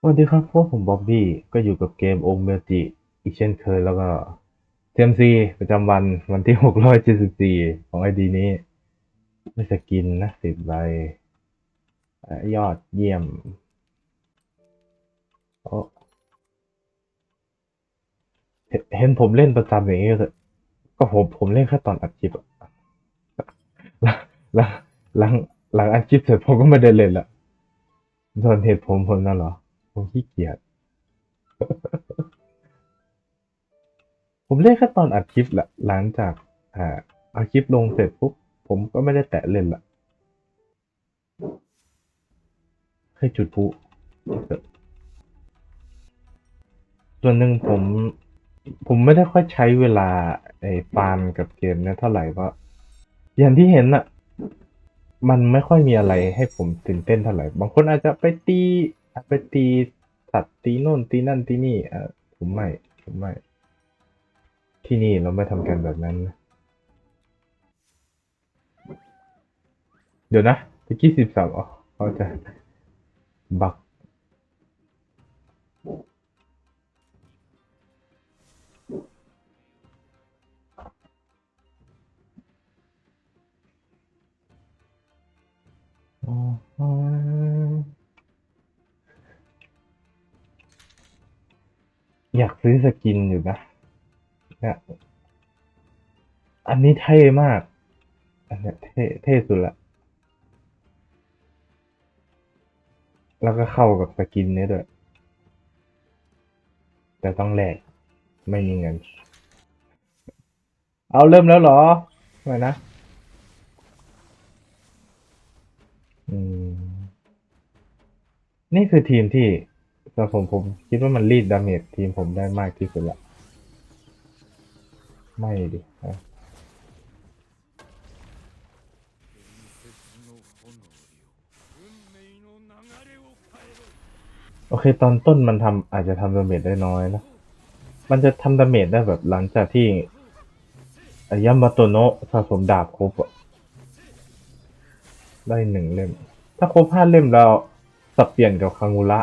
สวัสดีครับพวกผมบ๊อบบี้ก็อยู่กับเกมโอเมจิอีกเช่นเคยแล้วก็ TMC ประจำวันวันที่ 674 ของไอดีนี้ไม่สกินนะสิบใบยอดเยี่ยมโอเห็นผมเล่นประจำอย่างนี้ก็ก็ผมผมเล่นแค่ตอนอัดคลิปอะหลังหลังหลังอัดคลิปเสร็จผมก็ไม่ได้เล่นละส่วนเหตุผมผมนั่นเหรอ ผมขี้เกียจ ผมเล่นแค่ตอนอัดคลิปแหละหลังจาก อ่าเอาคลิปลงเสร็จปุ๊บผมก็ไม่ได้แตะเล่นละให้จุดพลุส่วนหนึ่งผม ผมไม่ได้ค่อยใช้เวลาไอ้ฟาร์มกับเกมเนี้ยเท่าไหร่เพราะอย่างที่เห็นน่ะมันไม่ค่อยมีอะไรให้ผมตื่นเต้นเท่าไหร่ บางคนอาจจะไปตี ไปตีสัตว์ตีโน่นตีนั่นตีนี่อะผมไม่ผมไม่ ที่นี่เราไม่ทำกันแบบนั้น เดี๋ยวนะตะกี้สิบสามอ๋อเขาจะบักอ๋อ อยากซื้อสกินอยู่นะนี่ยอันนี้เท่มาก อันเนี้ยเท่เท่สุดละ แล้วก็เข้ากับสกินนี้ด้วย แต่ต้องแลกไม่มีเงิน เอาเริ่มแล้วเหรอไมนะ อืม นี่คือทีมที่ สำหรับผมผมคิดว่ามันรีดดาเมจทีมผมได้มากที่สุดละไม่ดิโอเค ตอนต้นมันทำอาจจะทำดาเมจได้น้อยนะ มันจะทำดาเมจได้แบบหลังจากที่อยามาโตโนะสะสมดาบครบอะได้หนึ่งเล่ม ถ้าครบห้าเล่มเราสับเปลี่ยนกับคางูระ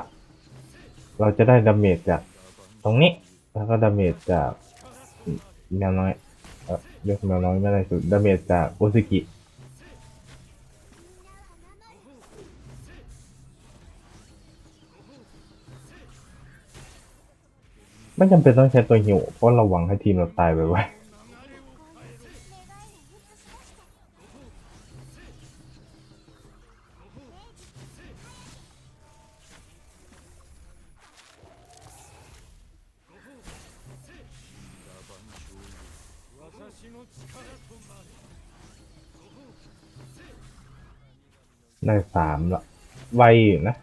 เราจะได้ดาเมจจากตรงนี้ แล้วก็ดาเมจจากแมวน้อยเออเรียกแมวน้อยไม่ได้สุดดาเมจจากโอซิกิไม่จำเป็นต้องใช้ตัวหิวเพราะเราหวังให้ทีมเราตายไปไว้ ได้สามละไวอยู่นะ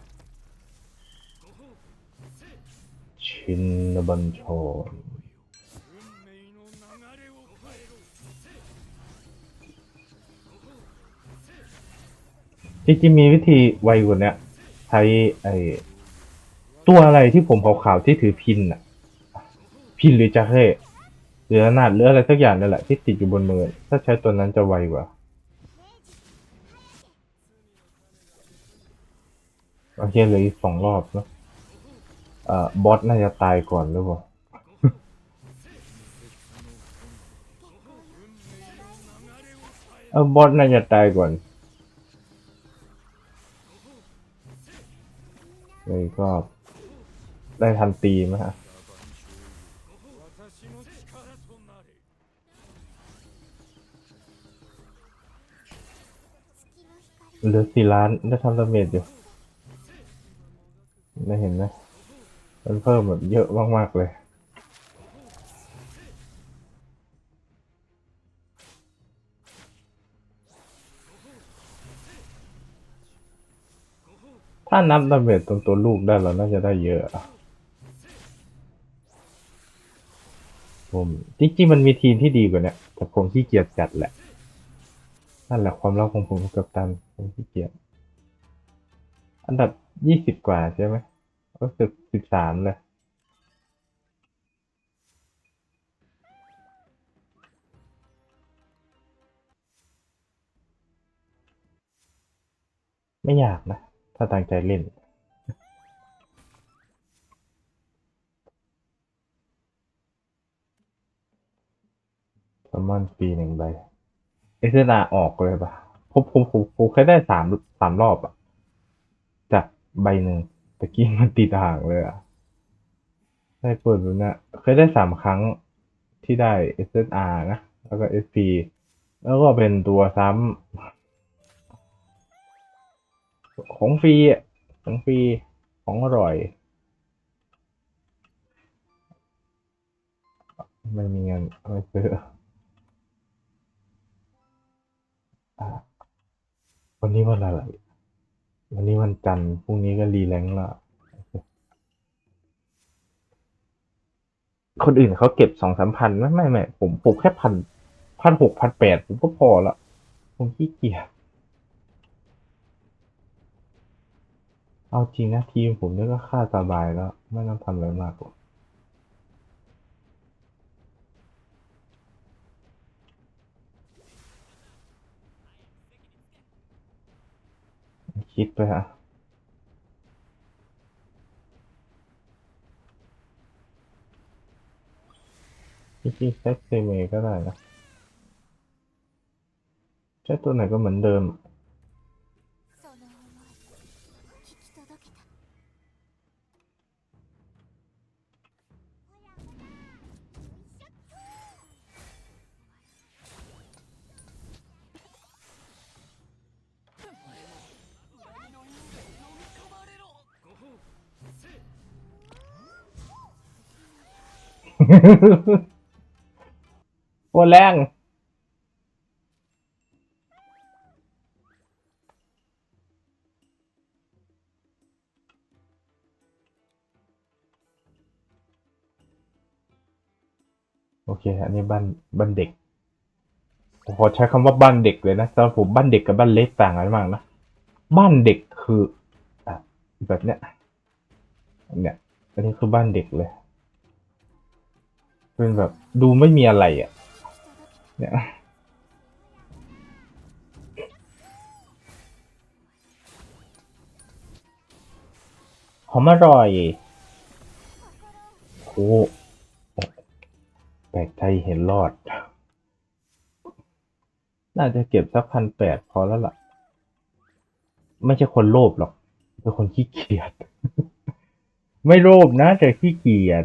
ชินบัญชรจริงๆมีวิธีไวกว่านี้ใช้ไอตัวอะไรที่ผมขาวๆที่ถือพินอะพินหรือจะเข้หรืออนาดหรืออะไรสักอย่างนั่นแหละที่ติดอยู่บนมือ ถ้าใช้ตัวนั้นจะไวกว่า โอเคเหลืออีกสองรอบนะเอ่อบอสน่าจะตายก่อนหรือเปล่าเออบอสน่าจะตายก่อนเลยก็ได้ทันตีไหมฮะเหลือสี่ล้านได้ทำดาเมจอยู่ ได้เห็นไหมมันเพิ่มแบบเยอะมาก ๆ เลย ถ้านับดาเมจตรงตัวลูกได้เราน่าจะได้เยอะผมจริงๆมันมีทีมที่ดีกว่านี้แต่ผมขี้เกียจจัดแหละ นั่นแหละความลับของผมกับตันผมขี้เกียจอันดับยี่สิบกว่าใช่ไหม รู้สึกสิบสามเลยไม่อยากนะ ถ้าตั้งใจเล่น สมอนปีหนึ่งใบเอเซนาออกเลยปะผมผมผมผมเคยได้สามสามรอบอะจากใบหนึ่ง ตะกี้มันติดห่างเลยอะได้เปิดดูนะเคยได้สามครั้งที่ได้ SSR นะ แล้วก็ SP แล้วก็เป็นตัวซ้ำของฟรีของฟรีของอร่อย ไม่มีเงินไม่ซื้ออะวันนี้วันอะไร วันนี้วันจันทร์พรุ่งนี้ก็รีแลงค์ละคนอื่นเขาเก็บสองสามพันไม่ไม่ไม่ผมผมแค่พันพันหกพันแปดผมก็พอละผมขี้เกียจเอาจริงนะทีมผมนี่ก็ค่าสบายแล้ว ไม่ต้องทำอะไรมากหรอก คิดไปฮะจริงๆใช้เซเม โอ้แรงโอเค อันนี้บ้านบ้านเด็กผมขอใช้คำว่าบ้านเด็กเลยนะสำหรับผมบ้านเด็กกับบ้านเล็กต่างกันมากนะ บ้านเด็กคืออะแบบเนี้ย เนี่ย อันนี้คือบ้านเด็กเลย เป็นแบบดูไม่มีอะไรอะ เนี่ยหอมอร่อยโอ้แปลกใจเห็นรอด น่าจะเก็บสักพันแปดพอแล้วล่ะ ไม่ใช่คนโลภหรอก เป็นคนขี้เกียจ ไม่โลภนะแต่ขี้เกียจ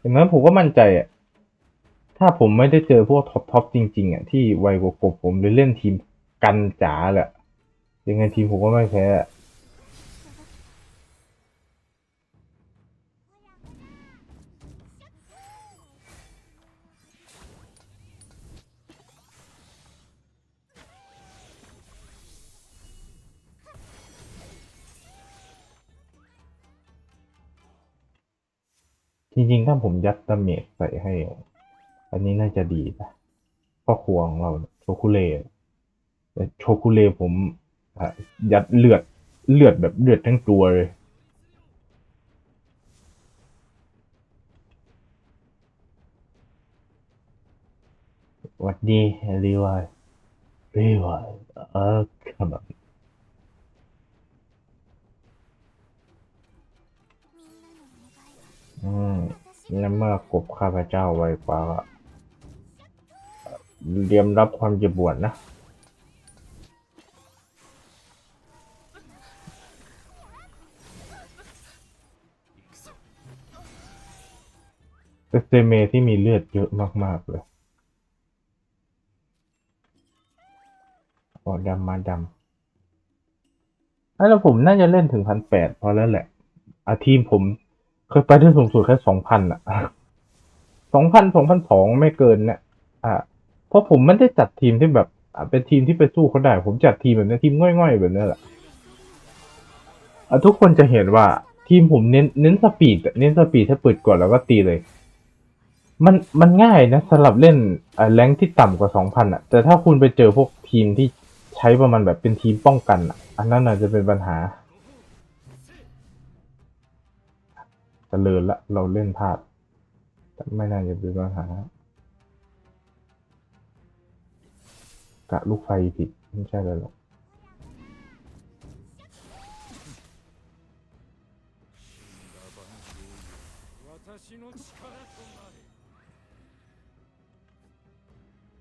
อย่างนั้นผมก็มั่นใจอะ ถ้าผมไม่ได้เจอพวกท็อปท็อปจริง ๆอะที่ไวกว่าผมผมหรือเล่นทีมกันจ๋าแหละยังไงทีมผมก็ไม่แพ้อะ จริงๆ ถ้าผมยัดดาเมจใส่ให้ อันนี้น่าจะดีนะพ่อครัวของเราโชคุเล่โชคุเล่ผมยัดเลือดเลือดแบบเลือดทั้งตัวเลยวัดดีรีวายรีวายเออครับ อืมและเมื่อกบข้าพเจ้าไวกว่าก็เตรียมรับความเจ็บปวดนะ เซเมที่มีเลือดเยอะมาก ๆ เลยออดำมาดำอะแล้วผมน่าจะเล่นถึงพันแปดพอแล้วแหละอาทีมผม เคยไปได้สูงสุดแค่สองพันอะสองพันสองพันสองไม่เกินเนี่ยอ่าเพราะผมไม่ได้จัดทีมที่แบบเป็นทีมที่ไปสู้เขาได้ ผมจัดทีมแบบนี้ทีมง่อยๆแบบนี้แหละทุกคนจะเห็นว่าทีมผมเน้นเน้นสปีดเน้นสปีดถ้าเปิดก่อนแล้วก็ตีเลย มันมันง่ายนะสำหรับเล่นอ่าแรงที่ต่ำกว่าสองพันอะ แต่ถ้าคุณไปเจอพวกทีมที่ใช้ประมาณแบบเป็นทีมป้องกันอะ อันนั้นอาจจะเป็นปัญหา เจริญละเราเล่นพลาดไม่น่าจะเป็นปัญหากะลูกไฟผิดไม่ใช่เลยหรอก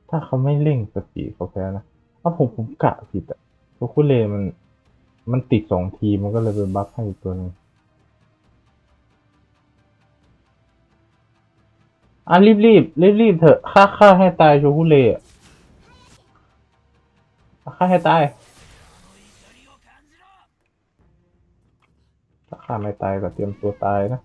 ถ้าเขาไม่เร่งสปีเขาแพ้นะอ้าผมผมกะผิดอะเพราะคุณเรมัน มันติดสองทีมันก็เลยเป็นบัฟให้อีกตัวนึง อะรีบรีบรีบรีบเถอะฆ่าฆ่าให้ตายโชคุเลอะฆ่าให้ตายถ้าฆ่าไม่ตายก็เตรียมตัวตายนะ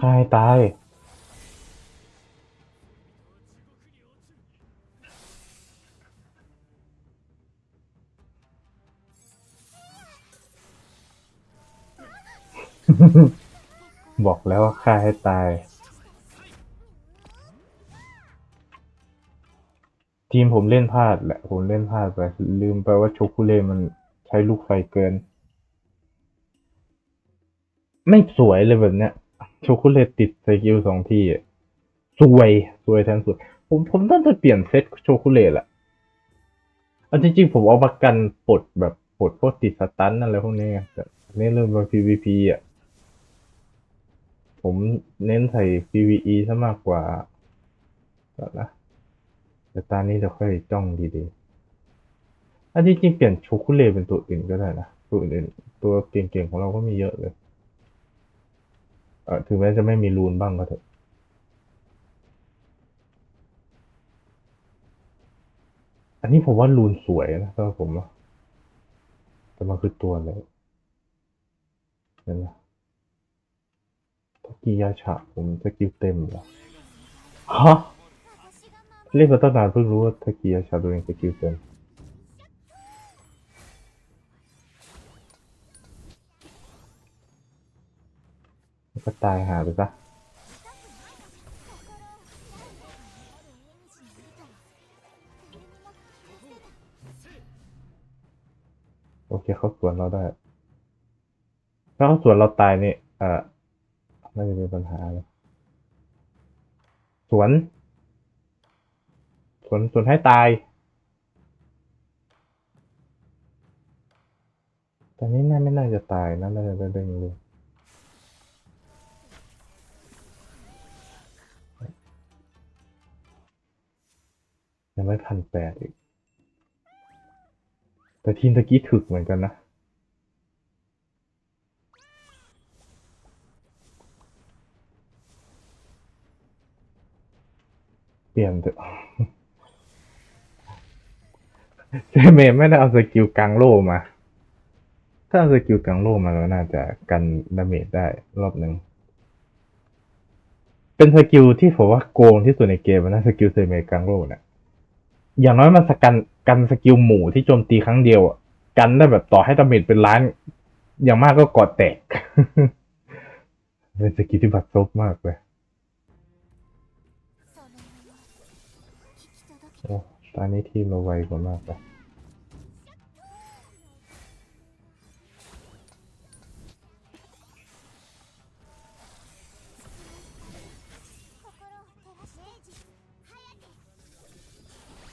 ฆ่าให้ตาย บอกแล้วว่าฆ่าให้ตาย ทีมผมเล่นพลาดแหละ ผมเล่นพลาดไป ลืมไปว่าโชคุเลมันใช้ลูกไฟเกิน ไม่สวยเลยแบบเนี้ยโชคุเลตติดสกิลสองทีอะสวยสวยแทนสวยผมผมต้องจะเปลี่ยนเซตโชคุเลตแหละเอาจริงๆ ผมเอามากันปลดแบบปลดพวกติดสตันอะไรพวกนี้แต่เน้นเรื่อง PVP อะ ผมเน้นใส่ PVE ซะมากกว่าก่อนะแต่ตอนนี้จะค่อยจ้องดีๆอันที่จริงเปลี่ยนโชคุเลเป็นตัวอื่นก็ได้นะ ตัวอื่นตัวเก่งๆของเราก็มีเยอะเลยเออถึงแม้จะไม่มีรูนบ้างก็เถอะอันนี้ผมว่ารูนสวยนะสำหรับผมอะแต่มันคือตัวอะไรเห็นไหมตะ กิยาฉะผมสกิลเต็มเหรอฮะเล่นมาตั้งนานเพิ่งรู้ว่าสกิยาฉะตัวเองสกิลเต็มก็ตายหาไปซะโอเคเขาสวนเราได้ ถ้าเขาสวนเราตายเนี่ยเอ่อ ไม่จะมีปัญหาเลยสวน สวน สวนให้ตาย แต่นี่น่าไม่น่าจะตายนะน่าจะเด้งเลยยังไม่พันแปดอีก แต่ทีมตะกี้ถึกเหมือนกันนะ ปลี่ยนเถอะเจเมย์ไม่ได้เอาสกิลกังโลมา ถ้าเอาสกิลกังโลมาแล้วน่าจะกันดาเมจได้รอบหนึ่ง เป็นสกิลที่ผมว่าโกงที่สุดในเกมนะสกิลเซเมย์กังโลเนี่ย อย่างน้อยมันสกันกันสกิลหมู่ที่โจมตีครั้งเดียวกันได้แบบต่อให้ดาเมจเป็นล้าน อย่างมากก็กอดแตก เป็นสกิลที่บัดซบมากเลย ตอนนี้ทีมเราไวกว่ามากเลย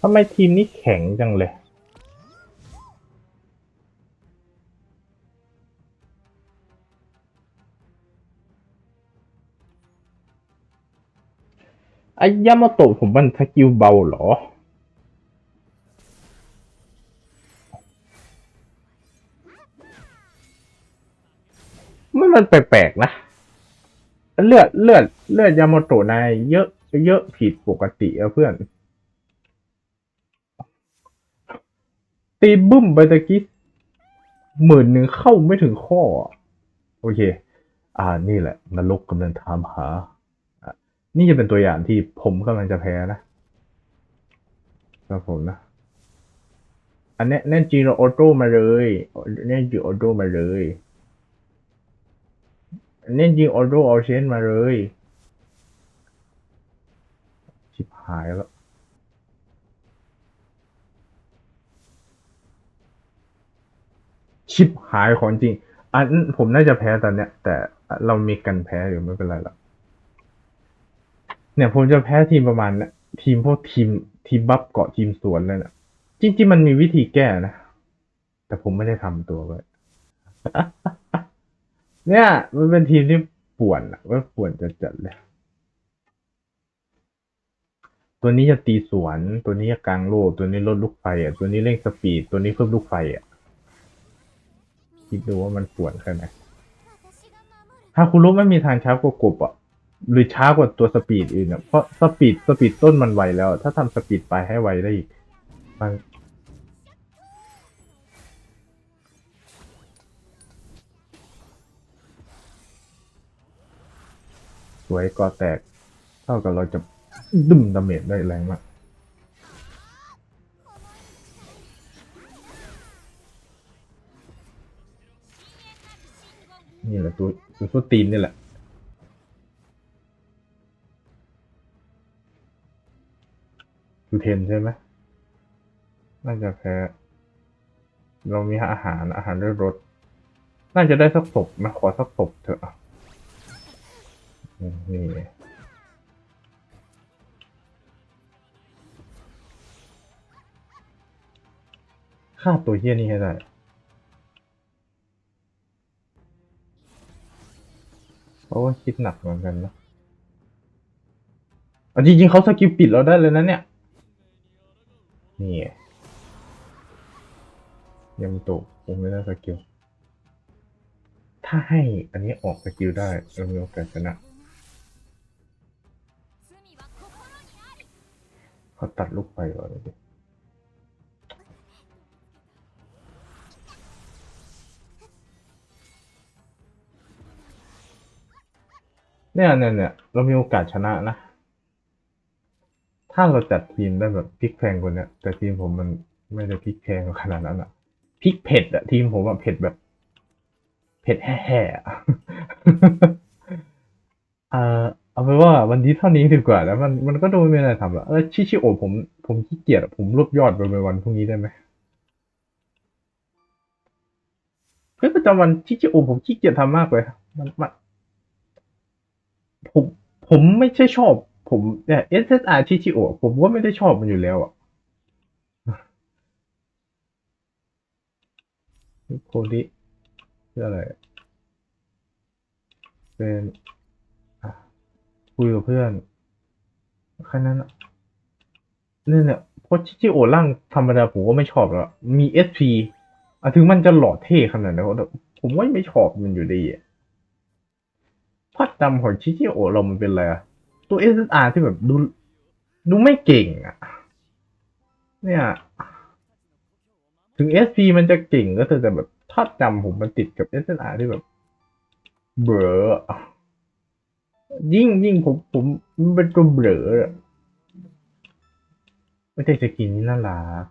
ทำไมทีมนี้แข็งจังเลยไอ้ยามาโตะผมมันสกิลเบาเหรอ มันมันแปลกๆนะ เลือดเลือดเลือดยามาโตะนายเยอะเยอะผิดปกติอะเพื่อน ตีบึ้มไปตะกี้หมื่นหนึ่งเข้าไม่ถึงข้อ โอเค อ่านี่แหละนรกกำลังตามหาอะนี่จะเป็นตัวอย่างที่ผมกำลังจะแพ้นะครับผมนะอันนี้แน่นจริงเรออโต้มาเลยแน่นจริงออโต้มาเลย แน่นจริงออโต้เอาเชนมาเลย ชิบหายแล้วชิบหายของจริง อันผมน่าจะแพ้ตอนเนี้ย แต่เรามีกันแพ้อยู่ไม่เป็นไรหรอกเนี่ยผมจะแพ้ทีมประมาณเนี้ยทีมพวกทีมทีมบัฟเกาะทีมสวนเลยนะจริงๆมันมีวิธีแก้นะ แต่ผมไม่ได้ทำตัวไว้ เนี่ย มันเป็นทีมที่ป่วนอะว่าป่วนจัดๆเลย ตัวนี้จะตีสวน ตัวนี้จะกลางโลตัวนี้ลดลูกไฟอะตัวนี้เร่งสปีด ตัวนี้เพิ่มลูกไฟอะคิดดูว่ามันป่วนแค่ไหนถ้าคุณรู้ไม่มีทางช้ากว่ากบอะหรือช้ากว่าตัวสปีดอื่นอะ เพราะสปีดสปีดต้นมันไวแล้ว ถ้าทำสปีดไปให้ไวได้อีก มัน สวยกอแตก เท่ากับเราจะดึมดาเมจได้แรงมากนี่แหละตัวตัวส้นตีนนี่แหละทูเทนใช่ไหมน่าจะแพ้ เรามีอาหารอาหารด้วยรสน่าจะได้สักศพนะขอสักศพเถอะ นี่ฆ่าตัวเฮี้ยนี่ให้ได้เพราะว่าคิดหนักเหมือนกันนะอจริงๆเขาสกิลปิดเราได้เลยนะเนี่ย นี่ยังตะผมไม่ได้สกิล ถ้าให้อันนี้ออกสกิลได้เรามีโอกาสชนะ เขาตัดลูกไปก่อนเลยดิเนี่ยเนี่ยเนี่ยเรามีโอกาสชนะนะ ถ้าเราจัดทีมได้แบบพลิกแพลงคนเนี้แต่ทีมผมมันไม่ได้พลิกแพงขนาดนั้นอะพลิกเผ็ดอะทีมผมอะเผ็ดแบบ เผ็ดแห่ๆอะเอ่อ เอาไปนว่าวันนี้เท่านี้ดีกว่าแล้วมันมันก็ดูไม่มีอะไรทำละเออชิชิโอผมผมขี้เกียจผมรวบยอดไปในวันพรุ่งนี้ได้ไหมเพื่อประจำวันชิชิโอผมขี้เกียจทำมากเลยมันมันผมผมไม่ใช่ชอบ ผมเนี่ย SSR ชิชิโอผมก็ไม่ได้ชอบมันอยู่แล้วอะโคดิคืออะไรเป็น คุยกับเพื่อนแค่นั้นอะเนี่ยเนี่ยพราะชิชิโอร่างธรรมดาผมก็ไม่ชอบแล้วมี SP อะถึงมันจะหล่อเท่ขนาดนั้นผมว่าไม่ชอบมันอยู่ดีอะภาพจำของชิชิโอเรามันเป็นอะไรอะตัว SSR ที่แบบดูดูไม่เก่งอะเนี่ย ถึง SP มันจะเก่งก็เถอะแต่แบบภาพจำผมมันติดกับ SSR ที่แบบ เบลออ ยิ่งยิ่งผมผมมันเป็นตัวเบลอไม่ใช่สกินนี่น่ารัก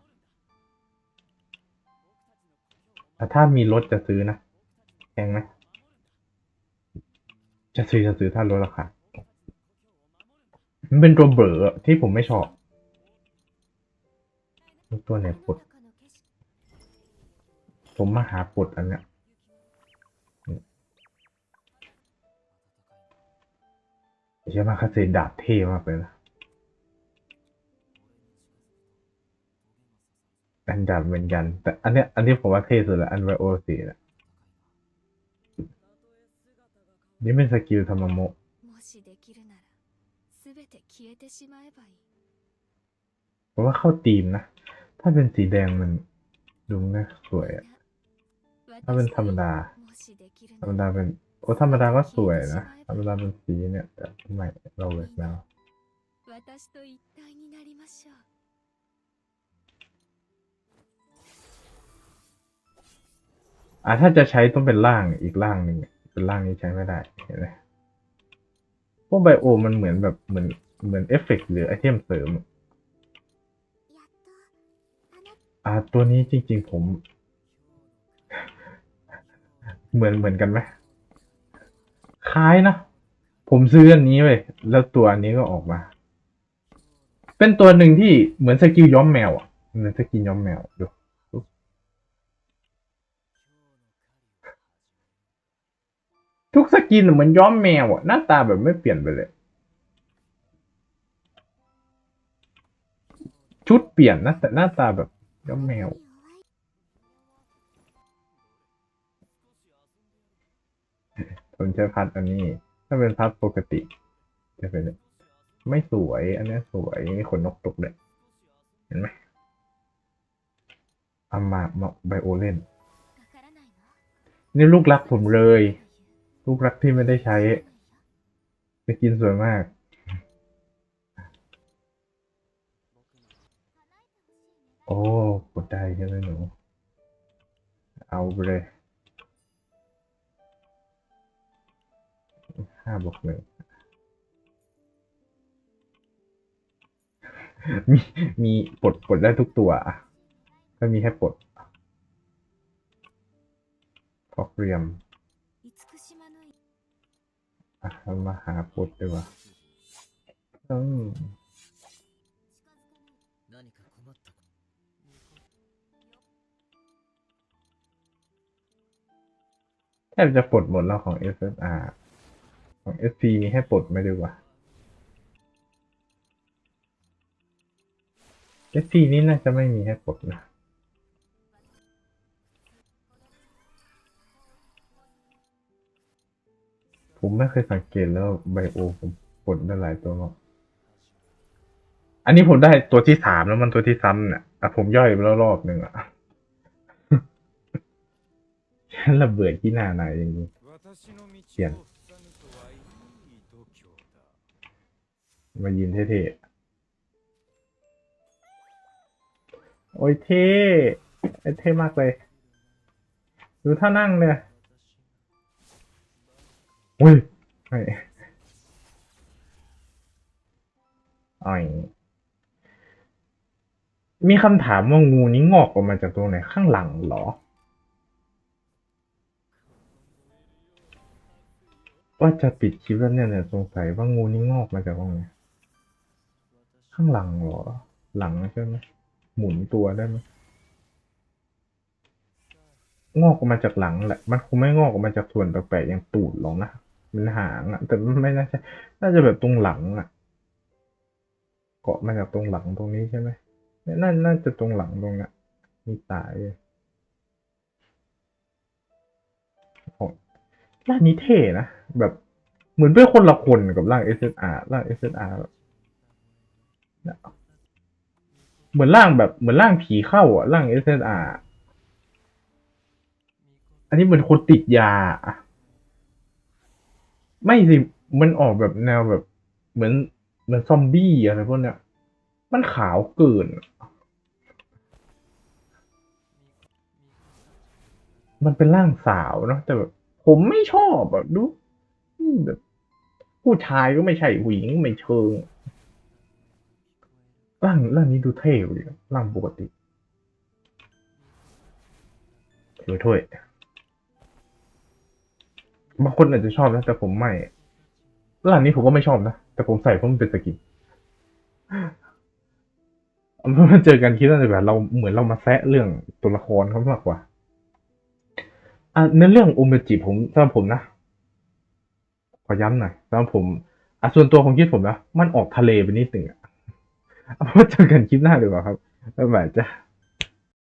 แต่ถ้ามีรถจะซื้อนะแพงไหมจะซื้อจะซื้อถ้ารถราคามันเป็นตัวเบลอที่ผมไม่ชอบตัวไหนปลดผมมาหาปลดอันเนี้ย ใช่ไหมาคาเซนดาบเท่มากเลยนะอันดาบเหมือนกัน แต่อันเนี้ยอันนี้ผมว่าเท่สุดละอันไวโอสีนะนี่เป็นสกิลธรรมโมาะว่าเข้าตีมนะ ถ้าเป็นสีแดงมันดูน่าสวยอะถ้าเป็นธรรมดา ธรรมดาเป็น โอ้ธรรมดาก็สวยนะธรรมดาเป็นสีเนี่ยแต่ไม่เราเลิกแล้วอะถ้าจะใช้ต้องเป็นร่างอีกร่างหนึ่งเป็นร่างนี้ใช้ไม่ได้เห็นไหมพวกไบโอมันเหมือนแบบเหมือนเหมือนเอฟเฟกหรือไอเทมเสริมอ่าตัวนี้จริง ๆ ผม เหมือนเหมือนกันไหม คล้ายนะ ผมซื้ออันนี้เว้ยแล้วตัวอันนี้ก็ออกมา เป็นตัวหนึ่งที่เหมือนสกิลย้อมแมวอะเหมือนสกิลย้อมแมวดูทุกสกินเหมือนย้อมแมวอะหน้าตาแบบไม่เปลี่ยนไปเลย ชุดเปลี่ยนนะแต่หน้าตาแบบย้อมแมว ผมใช้พัดอันนี้ ถ้าเป็นพัดปกติ จะเป็นไม่สวย อันนี้สวยนี่ขนนกตกเลยเห็นไหมอามาเมาะไบโอเล่นนี่ลูกรักผมเลย ลูกรักที่ไม่ได้ใช้จะกินสวยมาก โอ้กดได้ใช่ไหมหนู เอาไปเลย ห้าบวกหนึ่งมีมีปลดปลดได้ทุกตัวอะก็มีแค่ปลดพอกเรียมอะมาหาปลดดีกว่าอืแทบจะปลดหมดแล้วของ SSR ของ SP ให้ปลดไหมดีกว่า SP นี้น่าจะไม่มีให้ปลดนะผมไม่เคยสังเกตแล้วไบโอผมปลดได้หลายตัวมากอันนี้ผมได้ตัวที่สามแล้วมันตัวที่ซ้ำเนี่ยอะผมย่อยไปแล้วรอบหนึ่งอะฉันระเบิดที่หน้านายจริงๆเสียง มายืนเท่ๆ โอ้ยเท่เอ้ยเท่มากเลย ดูท่านั่งเนี่ยอุ้ยไม่อ่อยมีคำถามว่างูนี้งอกออกมาจากตรงไหนข้างหลังเหรอ ว่าจะปิดคลิปแล้วเนี่ยเนี่ยสงสัยว่างูนี่งอกมาจากตรงไหน ข้างหลังเหรอ หลังใช่ไหมหมุนตัวได้ไหมงอกออกมาจากหลังแหละ มันคงไม่งอกออกมาจากส่วนแปลกๆอย่างตูดหรอกนะ มันหางอะแต่ไม่น่าใช่น่าจะแบบตรงหลังอะเกาะมาจากตรงหลังตรงนี้ใช่ไหมเนี่ยน่าน่าจะตรงหลังตรงนี้มีตายอ้ร่างนี้เท่นะ แบบเหมือนเป็นคนละคนกับร่าง SSR ร่าง SSR แบบ เหมือนร่างแบบเหมือนร่างผีเข้าอะร่าง SSR อันนี้เหมือนคนติดยาอะไม่สิ มันออกแบบแนวแบบ เหมือนเหมือนซอมบี้อะไรพวกเนี้ย มันขาวเกิน มันเป็นร่างสาวเนาะแต่แบบผมไม่ชอบแบบดูแบบผู้ชายก็ไม่ใช่ผู้หญิงไม่เชิง ร่างร่างนี้ดูเท่กว่าอีกอะร่างปกติถือถ้วยบางคนอาจจะชอบนะ แต่ผมไม่ร่างนี้ผมก็ไม่ชอบนะ แต่ผมใส่เพราะมันเป็นสกินเอาเป็นว่าเจอกันคิดว่าแบบเราเหมือนเรามาแซะเรื่องตัวละครเขามากกว่าอะในเรื่องโอเมจิผมสำหรับผมนะขอย้ำหน่อยสำหรับผมอะส่วนตัวของคิดผมนะมันออกทะเลไปนิดหนึ่งอะ เอาไว้เจอกันคลิปหน้าดีกว่าครับบ๊ายบายจ้ะ